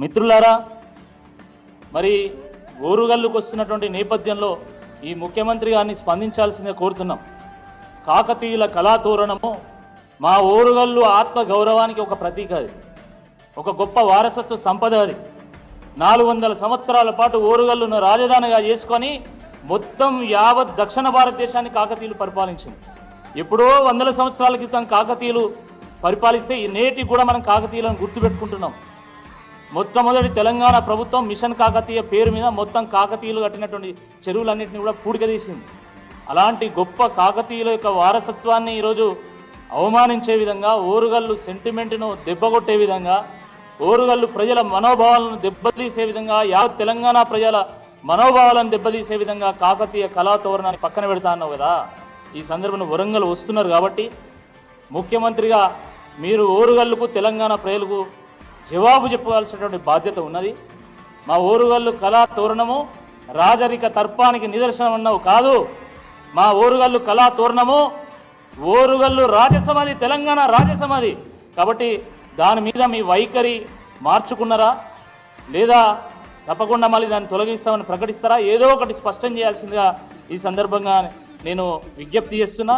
మిత్రులారా మరి ఓరుగల్లుకు వస్తున్నటువంటి నేపథ్యంలో ఈ ముఖ్యమంత్రి గారిని స్పందించాల్సిందే కోరుతున్నాం. కాకతీయుల కళాతోరణము మా ఓరుగల్లు ఆత్మ గౌరవానికి ఒక ప్రతీక అది. ఒక గొప్ప వారసత్వ సంపద అది. నాలుగు వందల సంవత్సరాల పాటు ఓరుగల్లును రాజధానిగా చేసుకొని మొత్తం యావత్ దక్షిణ భారతదేశాన్ని కాకతీయులు పరిపాలించింది. ఎప్పుడో వందల సంవత్సరాల క్రితం కాకతీయులు పరిపాలిస్తే ఈ నేటికి కూడా మనం కాకతీయులను గుర్తుపెట్టుకుంటున్నాం. మొట్టమొదటి తెలంగాణ ప్రభుత్వం మిషన్ కాకతీయ పేరు మీద మొత్తం కాకతీయులు కట్టినటువంటి చెరువులన్నింటినీ కూడా పూడికదీసింది అలాంటి గొప్ప కాకతీయుల యొక్క వారసత్వాన్ని ఈరోజు అవమానించే విధంగా ఓరుగల్లు సెంటిమెంట్ను దెబ్బగొట్టే విధంగా ఓరుగల్లు ప్రజల మనోభావాలను దెబ్బతీసే విధంగా యావత్ తెలంగాణ ప్రజల మనోభావాలను దెబ్బతీసే విధంగా కాకతీయ కళాతోరణాన్ని పక్కన పెడతా అన్నావు కదా? ఈ సందర్భంలో వరంగల్ వస్తున్నారు కాబట్టి ముఖ్యమంత్రిగా మీరు ఓరుగల్లుకు తెలంగాణ ప్రజలకు జవాబు చెప్పవలసినటువంటి బాధ్యత ఉన్నది. మా ఓరుగల్లు కళా తోరణము రాజరిక తర్పానికి నిదర్శనం అన్నవు కాదు. మా ఓరుగల్లు కళా తోరణము ఓరుగల్లు రాజసమాధి తెలంగాణ రాజసమాధి. కాబట్టి దాని మీద మీ వైఖరి మార్చుకున్నారా? లేదా తప్పకుండా మళ్ళీ దాన్ని తొలగిస్తామని ప్రకటిస్తారా? ఏదో ఒకటి స్పష్టం చేయాల్సిందిగా ఈ సందర్భంగా నేను విజ్ఞప్తి చేస్తున్నా.